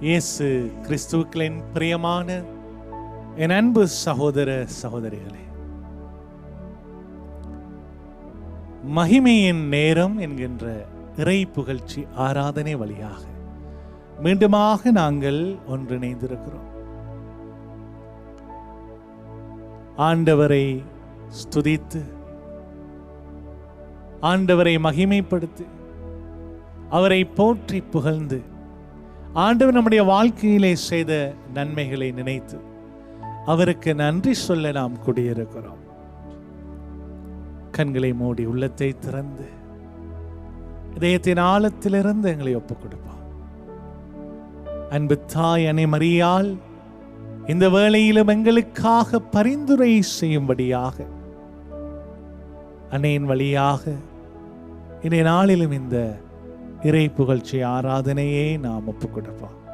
இயேசு கிறிஸ்துக்களின் பிரியமான என் அன்பு சகோதர சகோதரிகளே மகிமையின் நேரம் என்கின்ற இறை புகழ்ச்சி ஆராதனை வழியாக மீண்டுமாக நாங்கள் ஒன்றிணைந்திருக்கிறோம். ஆண்டவரை ஸ்துதித்து ஆண்டவரை மகிமைப்படுத்தி அவரை போற்றி புகழ்ந்து ஆண்டவர் நம்முடைய வாழ்க்கையிலே செய்த நன்மைகளை நினைத்து அவருக்கு நன்றி சொல்ல நாம் குடியிருக்கிறோம். கண்களை மூடி உள்ளத்தை திறந்து இதயத்தின் ஆழத்திலிருந்து எங்களை ஒப்புக் கொடுப்போம் அன்பு தாய் அணை மறியால் இந்த வேளையிலும் எங்களுக்காக பரிந்துரை செய்யும்படியாக அன்னையின் வழியாக இன்றைய நாளிலும் இந்த இறை புகழ்ச்சி ஆராதனையே நாம் ஒப்புக் கொடுப்போம்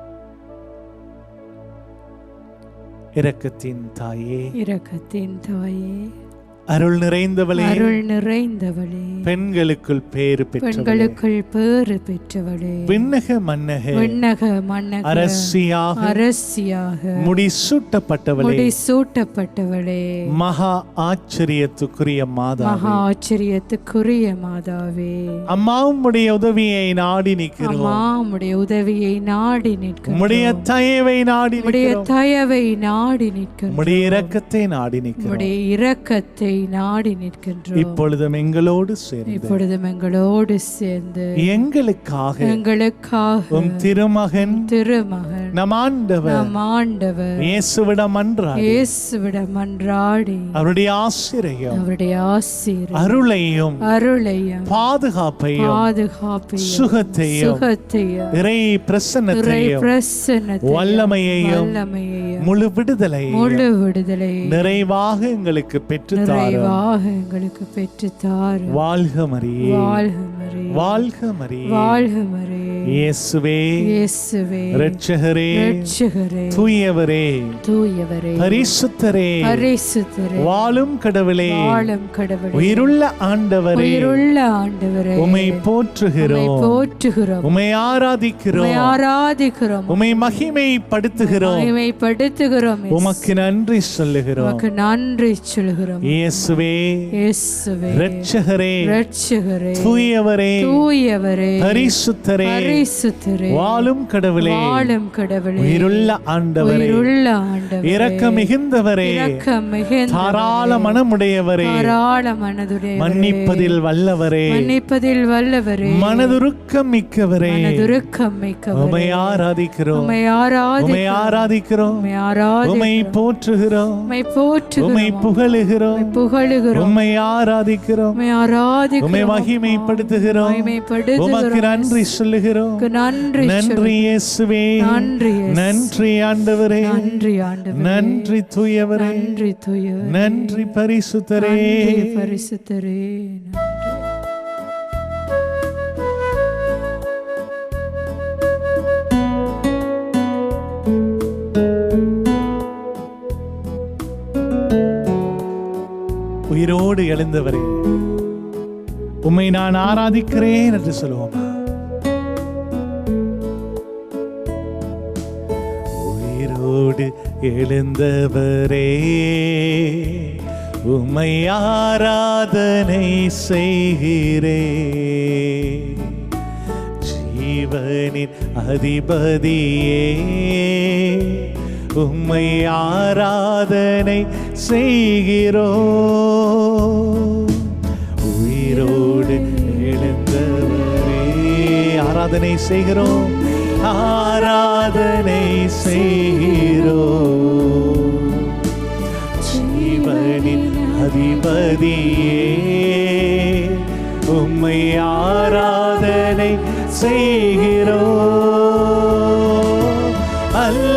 இரக்கத்தின் தாயே. இரக்கத்தின் தாயே. அருள் நிறைந்தவளே. அருள் நிறைந்தவளே. பெண்களுக்குள் பேறு பெண்களுக்குள் பேறு பெற்றவளே. விண்ணக மன்னக. விண்ணக மன்னக. அரசியாக. அரசியாக. முடிசூட்டப்பட்டவளே. முடி சூட்டப்பட்டவளே மகா ஆச்சரியத்துக்குரிய மாதா மகா ஆச்சரியத்துக்குரிய மாதாவே. அம்மா உம்முடைய உதவியை நாடி நிற்கிறோம். அம்மா உம்முடைய உதவியை நாடி நிற்கிறோம். உம்முடைய தயவை நாடி உம்முடைய தயவை நாடி நிற்கிறோம். உம்முடைய இரக்கத்தை நாடி நிற்கிறோம். உம்முடைய இரக்கத்தை நாடி நிற்கின்றோம். இப்பொழுதும் எங்களோடு சேர்ந்து. இப்பொழுதும் எங்களோடு சேர்ந்து. எங்களுக்காக. எங்களுக்காக. உம் திருமகன். திருமகன். நம் ஆண்டவர். நம் ஆண்டவர். இயேசுவிடம் அன்றாடி. இயேசுவிடம் மன்றாடி அவருடைய ஆசிரியம் அவருடைய ஆசீர் அருளையும். அருளையும். பாதுகாப்பையும். பாதுகாப்பையும். சுகத்தையும். சுகத்தையும். இறை பிரசன்னத்தையும். வல்லமையையும். வல்லமையையும். முழு விடுதலையும் முழு விடுதலை. நிறைவாக எங்களுக்கு பெற்றுத்தாரும் நிறைவாக எங்களுக்கு பெற்றுத்தாரு வாழ்க மரியே. வாழ்க மரியே. வாழ்க மரியே. வாழ்க மரியே. இயேசுவே. இயேசுவே. இரட்சகரே. ரட்சகரே தூயவரே. தூயவரே. பரிசுத்தரே. பரிசுத்தரே. வாழும் கடவுளே. வாழும் கடவுளே. உயிருள்ள ஆண்டவரே. உயிருள்ள ஆண்டவரே. உமை உம்மை போற்றுகிறோம். போற்றுகிறோம். உமை ஆராதிக்கிறோம். உம்மை ஆராதிக்கிறோம். உமை மகிமைப்படுத்துகிறோம். மகிமைப்படுத்துகிறோம் உமக்கு நன்றி சொல்லுகிறோம். உமக்கு நன்றி சொல்கிறோம் இயேசுவே இயேசுவே. இரட்சகரே ரட்சகரே தூயவரே தூயவரே. பரிசுத்தரே பரிசுத்தரே. வாழும் கடவுளே வாழும் கடவுளே. உயிருள்ள ஆண்டவரே உயிருள்ள ஆண்டவரே. இரக்க மிகுந்தவரே இரக்கம் மிகுந்த தாராள மனமுடையவரே தாராள மனதுடைய மன்னிப்பதில் வல்லவரே மன்னிப்பதில் வல்லவரே. மனதுருக்கம் மிக்கவரே மனதுருக்கம் மிக்கவரே. உமை ஆராதிக்கிறோம் உம்மை ஆராதி உமை ஆராதிக்கிறோம். உம்மை போற்றுகிறோம். உம்மை போற்றுகிறோம். புகழுகிறோம். உம்மை புகழுகிறோம். உம்மை ஆராதிக்கிறோம். உம்மை ஆராதிக்கிறோம். உம்மை மகிமைப்படுத்துகிறோம். மகிமைப்படுத்துகிறோம். உமக்கு நன்றி சொல்லுகிறோம். நன்றி நன்றி இயேசுவே. நன்றி. நன்றி ஆண்டவரே. நன்றி ஆண்டவரே. நன்றி தூயவரே. நன்றி தூய நன்றி பரிசுத்தரே. பரிசுத்தரே. உயிரோடு எழுந்தவரே. உம்மை நான் ஆராதிக்கிறேன் என்று சொல்லுவோமா? உயிரோடு எழுந்தவரே உம்மை ஆராதனை செய்கிறே. ஜீவனின் அதிபதியே உம்மை ஆராதனை செய்கிறோ. உயிரோடு எழுந்தவரே ஆராதனை செய்கிறோம் ஆராதனை செய்கிறோ. ஜீவனின் அதிபதியே உம்மை ஆராதனை செய்கிறோ. அல்ல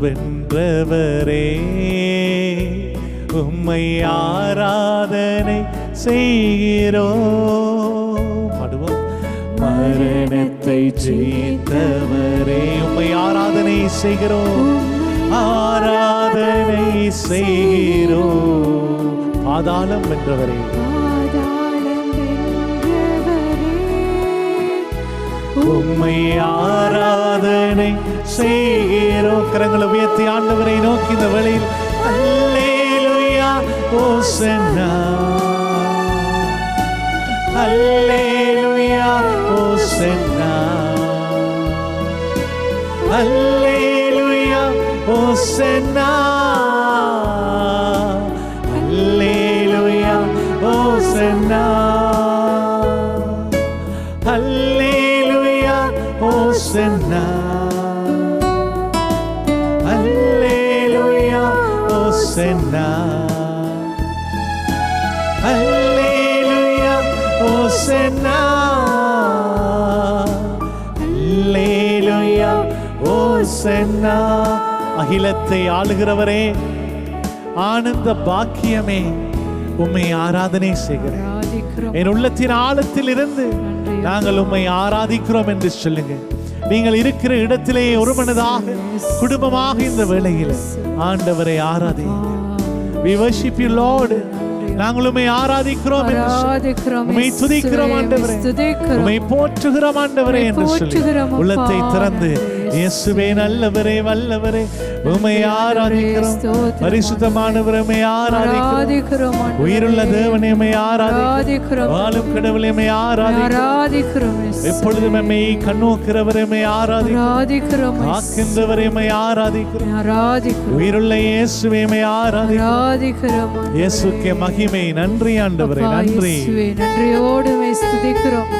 வென்றவரே உம்மை ஆராதனை செய்கிறோ. பாடுவோம். மரணத்தை ஜெயித்தவரே உம்மை ஆராதனை செய்கிறோம் ஆராதனை செய்கிறோம் பாதாளம் வென்றவரே. உம்மை ஆராதனை செய்கிறோம். கரங்களை உயர்த்தி ஆண்டவரை நோக்கி இந்த வேளையில். அல்லேலூயா ஓசன்னா. அல்லேலூயா ஓசன்னா. அல்ல ஓசன்னா அகிலத்தை ஆளுகிறவரே ஆனந்த பாக்கியமே உம்மை ஆராதனை செய்கிறேன். என் உள்ளத்தின் ஆழத்தில் இருந்து நாங்கள் உம்மை ஆராதிக்கிறோம் என்று சொல்லுங்க நீங்கள் இருக்கிற இடத்திலே ஒருமனதாக குடும்பமாக இந்த வேளையில் ஆண்டவரை Arathi. we worship you lord. நாங்கள் உம்மை ஆராதிக்கிறோம் உம்மை துதிக்கிறோம் ஆண்டவரே. உம்மை போற்றுகிறோம் ஆண்டவரே என்று சொல்லி. உள்ளத்தை திறந்து இயேசுவே நல்லவரே வல்லவரே உமை ஆராதிக்கிறோம். பரிசுத்தமானவர் உமை ஆராதிக்கிறோம். உயிருள்ள தேவனை உமை ஆராதிக்கிறோம். வாழும் கடவுளை உமை ஆராதிக்கிறோம். எப்பொழுதும் உமை கண்ணோக்கிறவரை உமை ஆராதிக்கிறோம். காக்கின்றவரை உமை ஆராதிக்கிறோம். உயிருள்ள இயேசுவை உமை ஆராதிக்கிறோம். இயேசுக்கே மகிமை. நன்றி ஆண்டவரே நன்றி. நன்றியோடு ஸ்துதிக்கிறோம்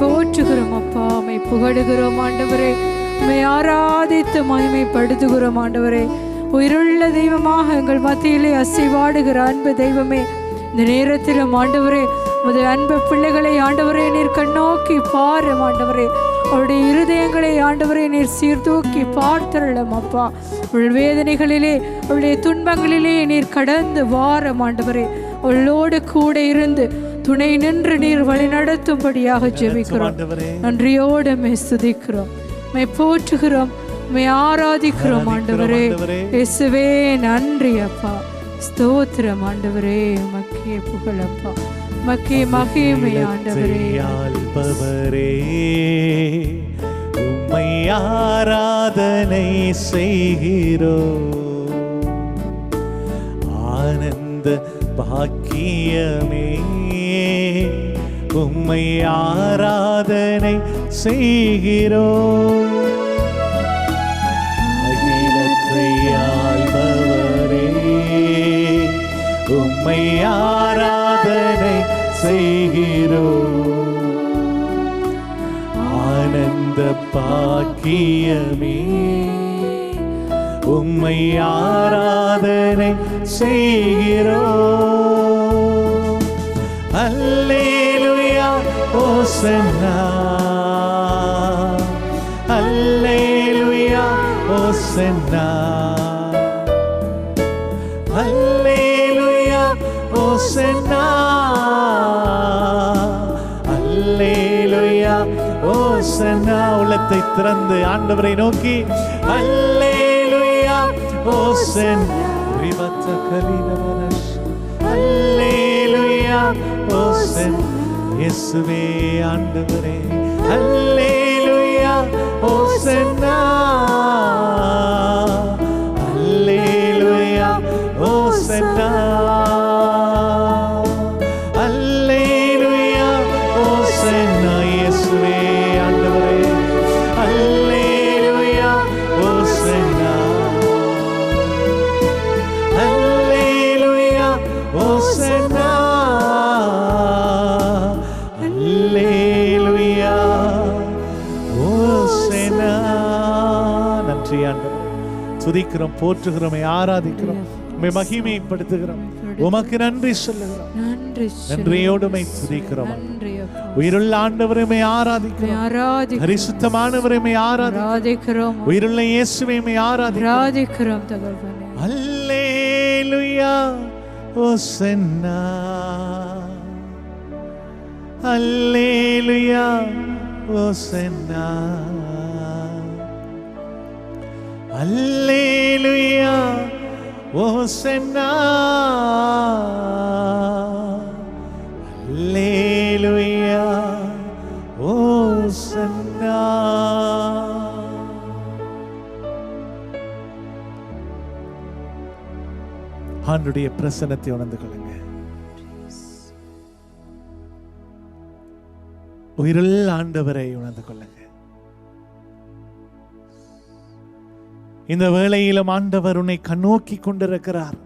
போற்றுகிறோம் அப்பா. புகழுகிறோம் ஆண்டவரே. உம்மை ஆராதித்து மகிமைப்படுத்துகிறோம் ஆண்டவரே. உயிருள்ள தெய்வமாக எங்கள் மத்தியிலே அசைவாடுகிற அன்பு தெய்வமே. இந்த நேரத்திலும் ஆண்டவரே உமது அன்பு பிள்ளைகளை ஆண்டவரே நீர் கண்ணோக்கி பாரும் ஆண்டவரே. அவருடைய இருதயங்களை ஆண்டவரே நீர் சீர்தூக்கி பார்த்தருளும் அப்பா. அவள் வேதனைகளிலே அவளுடைய துன்பங்களிலே நீர் கடந்து வாரம் ஆண்டவரே. அவளோடு கூட இருந்து துணை நின்று நீர் வழி நடத்தும்படியாக ஜெபிக்கிறோம். நன்றியோடு மே ஸ்துதிக்கிறோம் மை போற்றுகிறோம் மை ஆராதிக்கிறோம் ஆண்டவரே. இயேசுவே நன்றி அப்பா. ஸ்தோத்திரம் ஆண்டவரே மக்கே புகழப்பா மக்கே மகிமை ஆண்டவரே. உம்மை ஆராதனை செய்கிறோ. ஆனந்த பாக்கியமே. உம்மை ஆராதனை செய்கிறோம். அகிலத்தை ஆள்பவரே உம்மை ஆராதனை செய்கிறோம். ஆனந்த பாக்கியமே உம்மை ஆராதனை செய்கிறோம். அல்லே Hosanna. Alleluia, Hosanna. Alleluia, Hosanna. Alleluia, Hosanna. உள்ளத்தை திறந்து ஆண்டவரை நோக்கி Alleluia, Hosanna. Rivata Kalina Alleluia, Hosanna. இயேசுவே ஆண்டவரே. அல்லேலுயா ஓசன்னா. துதிக்கிறோம் போற்றுகிறோம் ஆராதிக்கிறோம் உம்மை மகிமைப்படுத்துகிறோம். உமக்கு நன்றி சொல்லுகிறோம். நன்றி நன்றியோடு உம்மை துதிக்கிறோம். உயிருள்ள ஆண்டவரைமை ஆராதிக்கிறோம். ஆராதி பரிசுத்தமானவரைமை ஆராதி ஆராதிக்கிறோம். உயிருள்ள இயேசுவைமை ஆராதி ஆராதிக்கிறோம். அல்லேலுயா ஓசன்னா அல்லேலுயா ஓசன்னா அல்லேலுயா. ஓசன்னா அல்லேலுயா. ஓசன்னா ஆண்டுடைய பிரசனத்தை உணர்ந்து கொள்ளுங்க. உயிருள்ள ஆண்டவரை உணர்ந்து கொள்ளுங்க. இந்த வேளையிலும் ஆண்டவர் உன்னை கண்ணோக்கி கொண்டிருக்கிறார்.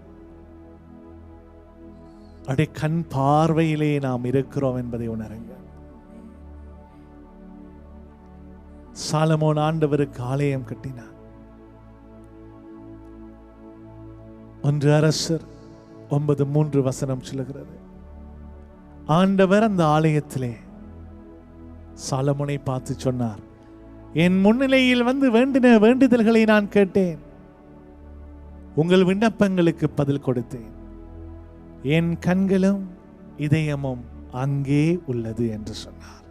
அடே கண் பார்வையிலே நாம் இருக்கிறோம் என்பதை உணருங்க. சாலமோன் ஆண்டவருக்கு ஆலயம் கட்டினார். ஒன்று அரசர் ஒன்பது மூன்று வசனம் சொல்லுகிறது. ஆண்டவர் அந்த ஆலயத்திலே சாலமோனை பார்த்து சொன்னார். என் முன்னிலையில் வந்து வேண்டின வேண்டுதல்களை நான் கேட்டேன். உங்கள் விண்ணப்பங்களுக்கு பதில் கொடுத்தேன். என் கண்களும் இதயமும் அங்கே உள்ளது என்று சொன்னார்.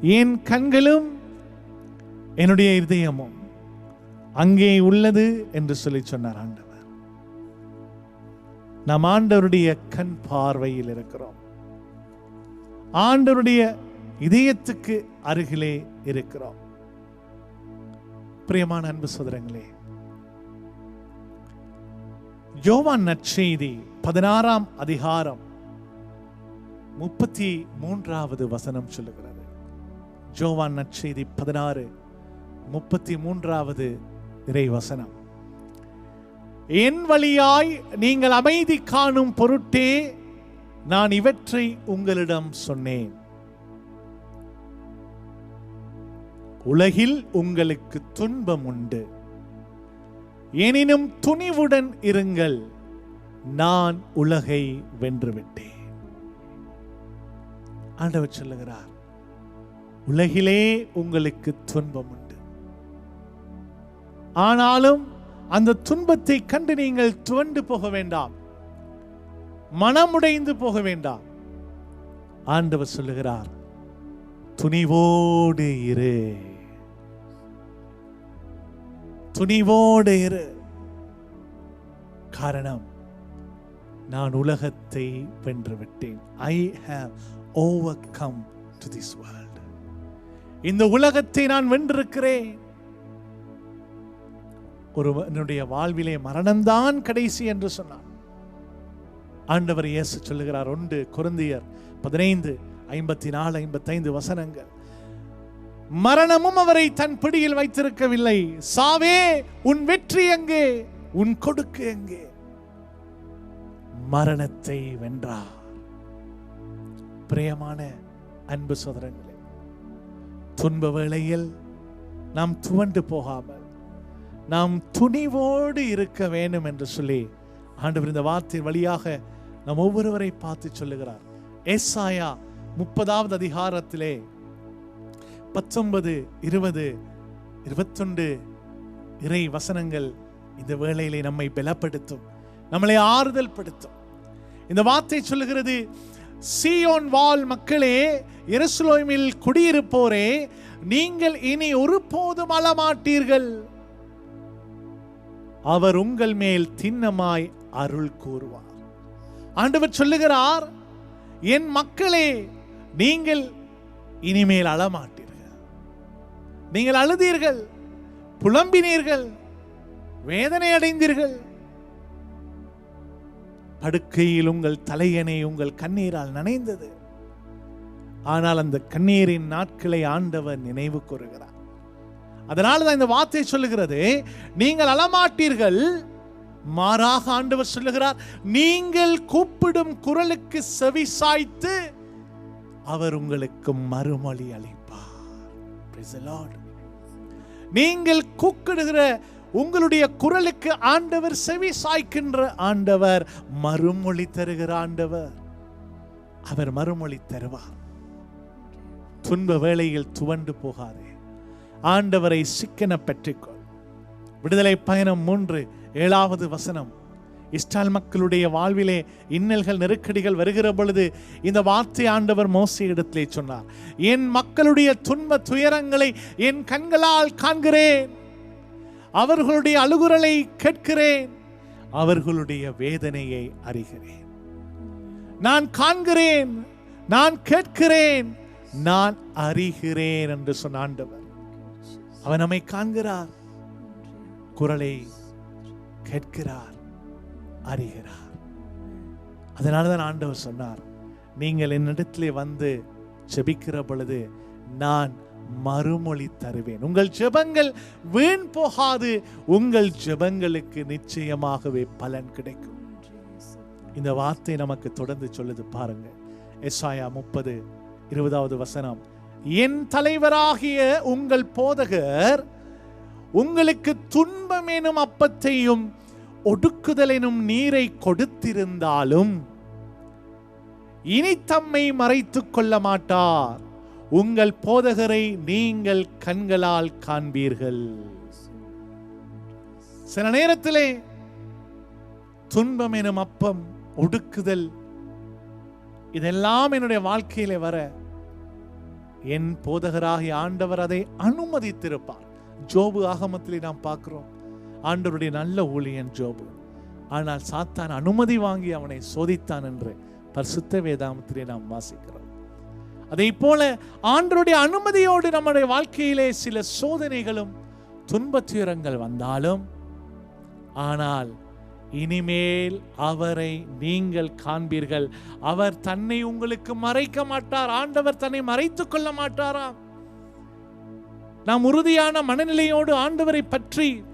என் கண்களும் என்னுடைய இதயமும் அங்கே உள்ளது என்று சொல்லி சொன்னார் ஆண்டவர். நம் ஆண்டவருடைய கண் பார்வையில் இருக்கிறோம். ஆண்டவருடைய இதயத்துக்கு அருகிலே இருக்கிறோம். பிரியமான அன்பு சோதரங்களே யோவான் நற்செய்தி பதினாறாம் அதிகாரம் முப்பத்தி மூன்றாவது வசனம் சொல்லுகிறது. ஜோவான் நற்செய்தி பதினாறு முப்பத்தி மூன்றாவது இறை வசனம் என் வழியாய் நீங்கள் அமைதி காணும் பொருட்டே நான் இவற்றை உங்களிடம் சொன்னேன். உலகில் உங்களுக்கு துன்பம் உண்டு. எனினும் துணிவுடன் இருங்கள். நான் உலகை வென்றுவிட்டேன். ஆண்டவர் சொல்லுகிறார் உலகிலே உங்களுக்கு துன்பம் உண்டு. ஆனாலும் அந்த துன்பத்தை கண்டு நீங்கள் துவண்டு போக வேண்டாம். மனமுடைந்து போக வேண்டாம். ஆண்டவர் சொல்லுகிறார் துணிவோடு இரு. துணிவோடு இரு. காரணம் நான் உலகத்தை வென்று விட்டேன் I have overcome to this world இந்த உலகத்தை நான் வென்றிருக்கிறேன். ஒருவனுடைய வாழ்விலே மரணம்தான் கடைசி என்று சொன்னான். ஆண்டவர் இயேசு சொல்லுகிறார் ஒன்று குருந்தியர் பதினைந்து ஐம்பத்தி நாலு ஐம்பத்தைந்து வசனங்கள். மரணமும் அவரை தன் பிடியில் வைத்திருக்கவில்லை. சாவே உன் வெற்றி எங்கே? உன் கொடுக்கு எங்கே? மரணத்தை வென்றார். பிரியமான அன்பு சோதரங்களே துன்ப வேளையில் நாம் துவண்டு போகாமல் நாம் துணிவோடு இருக்க வேண்டும் என்று சொல்லி ஆண்டவர் இந்த வார்த்தை வழியாக நம் ஒவ்வொருவரை பார்த்து சொல்லுகிறார். ஏசாயா முப்பதாவது அதிகாரத்திலே பத்தொன்பது இருபது இருபத்தொண்டு இறை வசனங்கள் இந்த வேளையிலே நம்மை பலப்படுத்தும். நம்மளை ஆறுதல் படுத்தும் இந்த வார்த்தை சொல்லுகிறது சீயோன் வால் மக்களே எருசலேமில் குடியிருப்போரே நீங்கள் இனி ஒருபோதும் அழமாட்டீர்கள். அவர் உங்கள் மேல் திண்ணமாய் அருள் கூறுவார். ஆண்டவர் சொல்லுகிறார் என் மக்களே நீங்கள் இனிமேல் அழமாட்டீர்கள். நீங்கள் அழுதீர்கள் புலம்பினீர்கள் வேதனை அடைந்தீர்கள். படுக்கையில் உங்கள் தலையணை உங்கள் கண்ணீரால் நனைந்தது. ஆனால் அந்த கண்ணீரின் நாட்களை ஆண்டவர் நினைவு கூறுகிறார். அதனால தான் இந்த வார்த்தை சொல்லுகிறது நீங்கள் அழமாட்டீர்கள். மாறாக ஆண்டவர் சொல்லுகிறார் நீங்கள் கூப்பிடும் குரலுக்கு செவி சாய்த்து அவர் உங்களுக்கு மறுமொழி அளிப்பார். நீங்கள் கூக்கிடுகிற உங்களுடைய குரலுக்கு ஆண்டவர் செவி சாய்க்கின்ற ஆண்டவர் மறுமொழி தருகிற ஆண்டவர். அவர் மறுமொழி தருவார். துன்ப வேளையில் துவண்டு போகாதே. ஆண்டவரை சிக்கன பெற்றுக்கொள். விடுதலை பயணம் மூன்று ஏழாவது வசனம். இஸ்ரால் மக்களுடைய வாழ்விலே இன்னல்கள் நெருக்கடிகள் வருகிற பொழுது இந்த வார்த்தை ஆண்டவர் மோசே இடத்திலே சொன்னார். என் மக்களுடைய துன்ப துயரங்களை என் கண்களால் காண்கிறேன். அவர்களுடைய அழுகுரலை கேட்கிறேன். அவர்களுடைய வேதனையை அறிகிறேன். நான் காண்கிறேன். நான் கேட்கிறேன். நான் அறிகிறேன் என்று சொன்ன ஆண்டவர். அவர் நம்மை காண்கிறார். குரலை கேட்கிறார். அறிகிறார். அதனால தான் ஆண்டவர் சொன்னார் நீங்கள் என்னிடத்திலே வந்து ஜெபிக்கிற பொழுது நான் மறுமொழி தருவேன். உங்கள் ஜெபங்கள் வீண் போகாது. உங்கள் ஜெபங்களுக்கு நிச்சயமாகவே பலன் கிடைக்கும். இந்த வார்த்தை நமக்கு தொடர்ந்து சொல்லுது பாருங்க. எஸ்ஆயா முப்பது இருபதாவது வசனம் என் தலைவராகிய உங்கள் போதகர் உங்களுக்கு துன்பம் எனும் அப்பத்தையும் ஒடுக்குதல் எனும் நீரை கொடுத்திருந்தாலும் இனி தம்மை மறைத்துக் கொள்ள மாட்டார். உங்கள் போதகரை நீங்கள் கண்களால் காண்பீர்கள். சில நேரத்திலே துன்பம் எனும் அப்பம் ஒடுக்குதல் இதெல்லாம் என்னுடைய வாழ்க்கையிலே வர என் போதகராகிய ஆண்டவர் அதை அனுமதித்திருப்பார். ஜோபு ஆகமத்திலே நாம் பார்க்கிறோம். ஆண்டவருடைய நல்ல ஊழியன் ஜோபு. ஆனால் சாத்தான் அனுமதி வாங்கி அவனை சோதித்தான் என்று பரிசுத்த வேதாமத்திலே நாம் வாசிக்கிறோம். அதை போல ஆண்டருடைய அனுமதியோடு நம்முடைய வாழ்க்கையிலே சில சோதனைகளும் துன்பத்துயரங்கள் வந்தாலும் ஆனால் இனிமேல் அவரை நீங்கள் காண்பீர்கள். அவர் தன்னை உங்களுக்கு மறைக்க மாட்டார். ஆண்டவர் தன்னை மறைத்துக் கொள்ள மாட்டாராம் நாம் உறுதியான மனநிலையோடு ஆண்டவரை பற்றி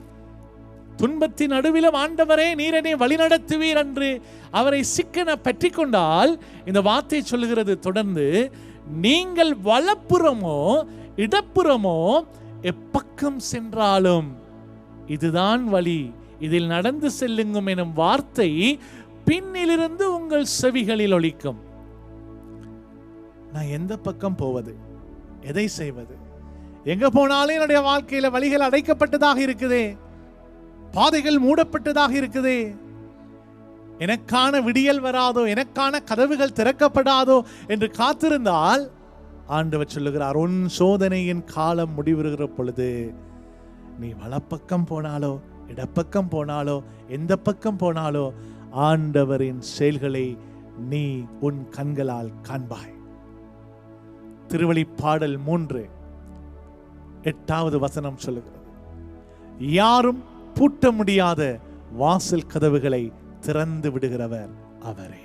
துன்பத்தின் நடுவிலும் ஆண்டவரே நீரனை வழிநடத்துவீர் என்று அவரை சிக்கன பற்றி கொண்டால் இந்த வார்த்தை சொல்லுகிறது தொடர்ந்து நீங்கள் வலப்புறமோ இடப்புறமோ எப்பக்கம் சென்றாலும் இதுதான் வழி. இதில் நடந்து செல்லுங்கும் எனும் வார்த்தை பின்னிலிருந்து உங்கள் செவிகளில் ஒழிக்கும் நான் எந்த பக்கம் போவது? எதை செய்வது? எங்க போனாலும் என்னுடைய வாழ்க்கையில வழிகள் அடைக்கப்பட்டதாக இருக்குதே. பாதைகள் மூடப்பட்டதாக இருக்குதே. எனக்கான விடியல் வராதோ எனக்கான கதவுகள் திறக்கப்படாதோ என்று காத்திருந்தால் ஆண்டவர் சொல்லுகிறார் உன் சோதனையின் காலம் முடிவுறுகிற பொழுது நீ வலப்பக்கம் போனாலோ இடப்பக்கம் போனாலோ எந்த பக்கம் போனாலோ ஆண்டவரின் செயல்களை நீ உன் கண்களால் காண்பாய். திருவழிப்பாடல் மூன்று எட்டாவது வசனம் சொல்லுகிறது யாரும் பூட்ட முடியாத வாசல் கதவுகளை திறந்து விடுகிறவர் அவரே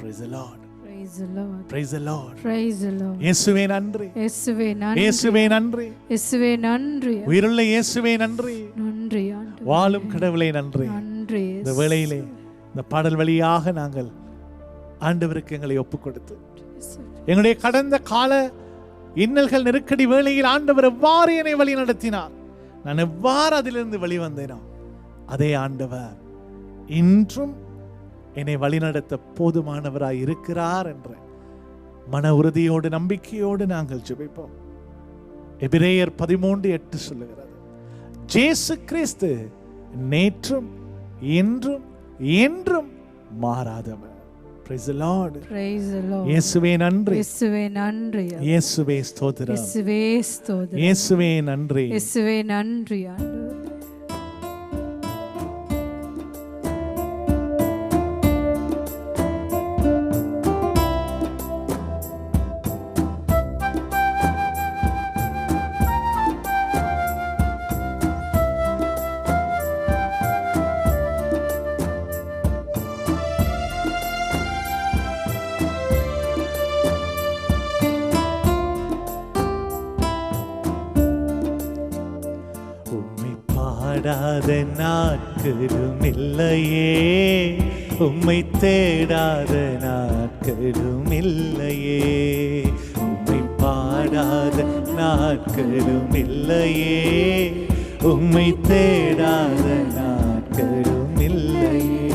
Praise the Lord. Praise the Lord. Praise the Lord. Praise the Lord. இயேசுவே நன்றி இயேசுவே நன்றி இயேசுவே நன்றி இயேசுவே நன்றி உயிருள்ள இயேசுவே நன்றி நன்றி. வாழும் கடவுளே நன்றி நன்றி இந்த வேளையிலே இந்த பாடல் வழியாக நாங்கள் ஆண்டவருக்கு எங்களை ஒப்புக் கொடுத்து. எங்களுடைய கடந்த கால இன்னல்கள் நெருக்கடி வேளையில் ஆண்டவர் எவ்வாறு என்னை வழி நடத்தினார் நான் எவ்வாறு அதிலிருந்து வெளிவந்தேனோ அதே ஆண்டவர் இன்றும் என்னை வழிநடத்த போதுமானவராய் இருக்கிறார் என்ற மன உறுதியோடு நம்பிக்கையோடு நாங்கள் ஜெபிப்போம். எபிரேயர் பதிமூன்று எட்டு சொல்லுகிறது ஜேசு கிறிஸ்து நேற்றும் இன்றும் என்றும் மாறாதவர். Praise the Lord. Praise the Lord. இயேசுவே நன்றி இயேசுவே நன்றி இயேசுவே ஸ்தோத்திரம் இயேசுவே ஸ்தோத்திரம் இயேசுவே நன்றி இயேசுவே நன்றி ஆண்டவரே உம்மை தேடாத நாட்களும் இல்லையே. உம்மை பாடாத நாட்களும் இல்லையே. உம்மை தேடாத நாட்களும் இல்லையே.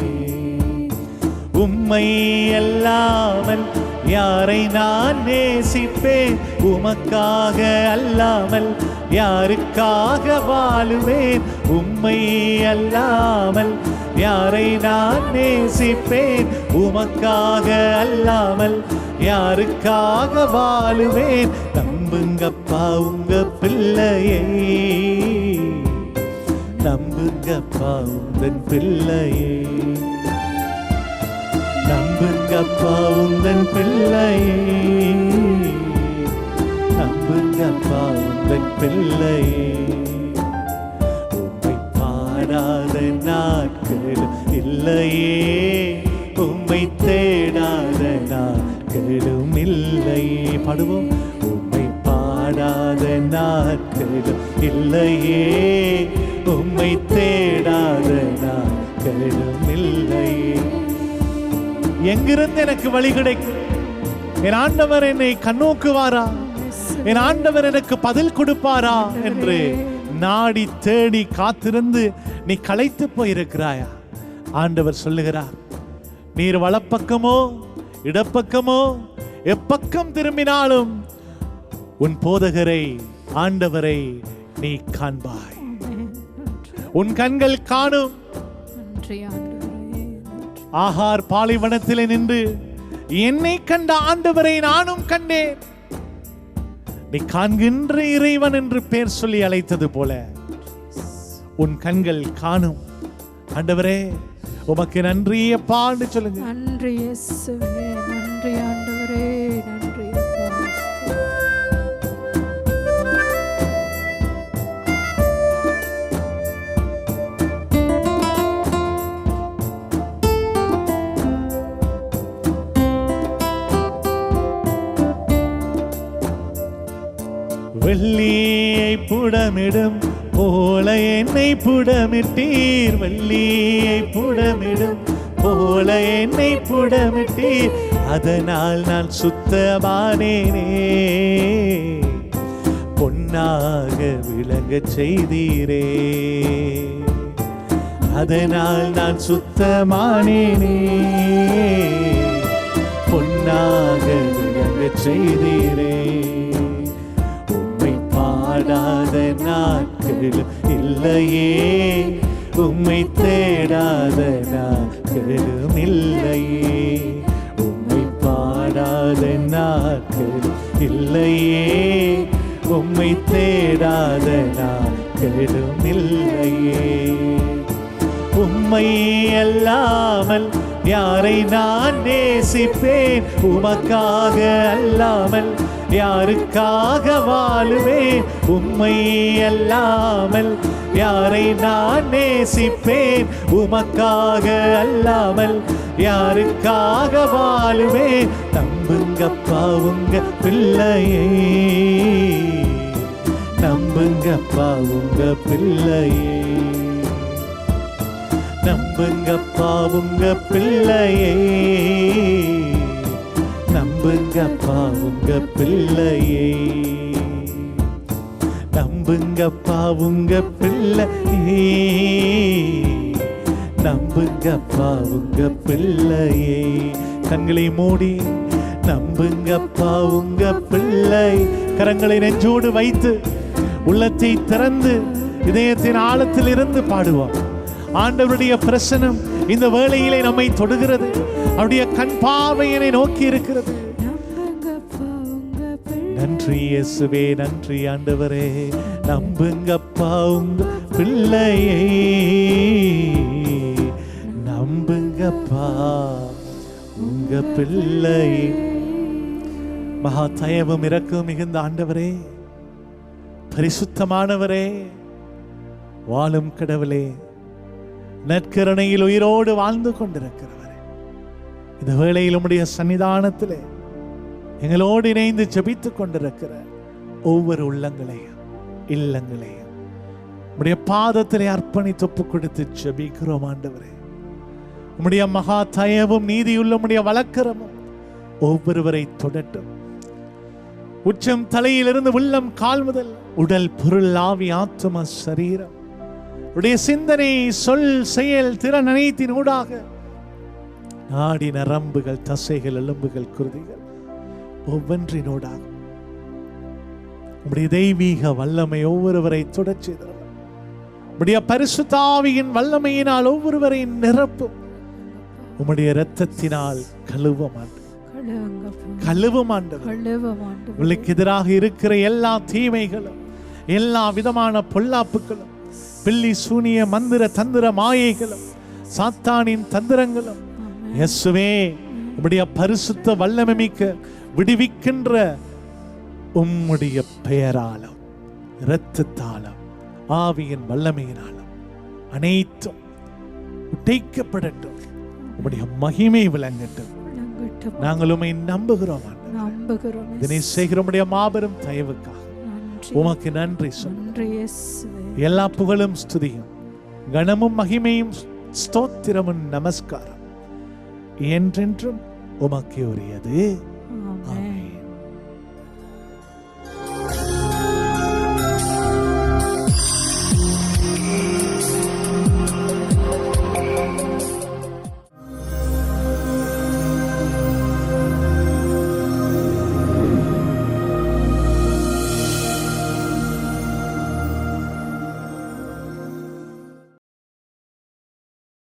உம்மை அல்லாமல் யாரை நான் நேசிப்பேன்? உமக்காக அல்லாமல் யாருக்காக வாழுவேன்? உம்மை அல்லாமல் யாரை நான் நேசிப்பேன்? உமக்காக அல்லாமல் யாருக்காக வாழுவேன்? நம்புங்கப்பா உங்க பிள்ளையை. நம்புங்கப்பா உந்தன் பிள்ளையை. நம்புங்கப்பா உந்தன் பிள்ளையே. நம்புங்கப்பா உந்தன் பிள்ளையே. உம்மை பாடாத இல்லையே உம்மை தேடாத நாட்களும் இல்லையே பாடுவோம். உம்மை பாடாத நாட்களும் இல்லையே உம்மை தேடாத நாட்களும் இல்லையே எங்கிருந்து எனக்கு வழி கிடைக்கும்? என் ஆண்டவர் என்னை கண்ணோக்குவாரா என் ஆண்டவர் எனக்கு பதில் கொடுப்பாரா என்று நாடி தேடி காத்திருந்து நீ களைத்து போயிருக்கிறாயா? ஆண்டவர் சொல்லுகிறார். நீர் வலப்பக்கமோ இடப்பக்கமோ எப்பக்கம் திரும்பினாலும் உன் போதகரை ஆண்டவரை நீ காண்பாய். உன் கண்கள் காணும். ஆகார் பாலைவனத்திலே நின்று என்னை கண்ட ஆண்டவரை நானும் கண்டேன். நீ காண்கின்ற இறைவன் என்று பேர் சொல்லி அழைத்தது போல உன் கண்கள் காணும். ஆண்டவரே உமக்கு நன்றி அப்பான்னு சொல்லுங்க. நன்றி இயேசுவே. நன்றி ஆண்டவரே. நன்றி வெள்ளியை புடமிடும் போல என்னை புடமிட்டீர் வள்ளியை புடமிடும். போல என்னை புடமிட்டீர் அதனால் நான் சுத்தமானேனே. பொன்னாக விளங்கச் செய்தீரே. அதனால் நான் சுத்தமானேனே. பொன்னாக விளங்கச் செய்தீரே. தேடாத நாட்கள் இல்லையே. உம்மை தேடாத நாட்களும் இல்லையே. உம்மை பாடாத நாட்கள் இல்லையே. உம்மை தேடாத நாட்களும் இல்லையே. உம்மை அல்லாமல் யாரை நான் நேசிப்பேன். உமக்காக அல்லாமல் யாருக்காக வாழுவேன்? உம்மை அல்லாமல் யாரை நான் நேசிப்பேன்? உமக்காக அல்லாமல் யாருக்காக வாழுவேன்? நம்புங்கப்பா உங்க பிள்ளையை. நம்புங்கப்பா உங்க பிள்ளையே. நம்புங்கப்பா உங்க பிள்ளையே. நம்புங்கப்பா உங்க பிள்ளையே. நம்புங்கப்பா உங்க பிள்ளையே. நம்புங்கப்பா உங்க பிள்ளையே. கண்களை மூடி நம்புங்கப்பா உங்க பிள்ளை கரங்களை நெஞ்சோடு வைத்து உள்ளத்தை திறந்து இதயத்தின் ஆழத்தில் இருந்து பாடுவோம் ஆண்டவருடைய பிரசனம் இந்த வேளையிலே நம்மை தொடுகிறது. அவருடைய கண் பார்வையினை நோக்கி இருக்கிறது. நன்றி இயேசுவே நன்றி ஆண்டவரே. நம்புங்கப்பா உங்க பிள்ளையை. நம்புங்கப்பா உங்க பிள்ளை மகா தயவும் இறக்கும் மிகுந்த ஆண்டவரே. பரிசுத்தமானவரே. வாழும் கடவுளே. நற்கரணையில் உயிரோடு வாழ்ந்து கொண்டிருக்கிறவரே. இந்த வேளையில் உம்முடைய சன்னிதானத்திலே எங்களோடு இணைந்து ஜெபித்துக் கொண்டிருக்கிற ஒவ்வொரு உள்ளங்களையும் இல்லங்களையும் உம்முடைய பாதத்திலே அர்ப்பணித்து ஒப்பு கொடுத்து ஜெபிக்கிறோம் ஆண்டவரே. உம்முடைய மகா தயவும் நீதியுள்ள உடைய வழக்கரமும் ஒவ்வொருவரை தொடட்டும். உச்சம் தலையிலிருந்து உள்ளம் கால் முதல் உடல் பொருள் ஆவி ஆத்தும சரீரம் உடைய சிந்தனை சொல் செயல் திறன் அனைத்தின் ஊடாக நாடி நரம்புகள் தசைகள் எலும்புகள் குருதிகள் ஒவ்வொன்றினூடாக உம்முடைய தெய்வீக வல்லமை ஒவ்வொருவரை செய்தவர். உம்முடைய பரிசுத்தாவியின் வல்லமையினால் ஒவ்வொருவரை நிரப்பும். உம்முடைய இரத்தத்தினால் கழுவ மாட்டோம் கழுவுங்கப்பா. கழுவ மாண்டவர் கழுவ ஆண்டவரே உங்களுக்கு எதிராக இருக்கிற எல்லா தீமைகளும் எல்லா விதமான பொல்லாப்புகளும் பில்லி சூனிய மந்திர தந்திர மாயைகளும் சாத்தானின் தந்திரங்களும் இயேசுவே உம்முடைய பரிசுத்த வல்லமை மிக்க விடுவிக்கின்ற உம்முடைய பெயராலும் இரத்தத்தாலும் ஆவியின் வல்லமையினாலும் அனைத்தும் உடைக்கப்படட்டும். உம்முடைய மகிமை விளங்கட்டும். நாங்கள் உம்மை நம்புகிறோம். நம்புகிறோம். இதனை செய்கிறோமுடைய மாபெரும் தயவுக்காக. உமக்கு நன்றி எல்லா புகழும் ஸ்துதியும் கணமும் மகிமையும் ஸ்தோத்திரமும் நமஸ்காரம். என்றென்றும் உமக்கு உரியது.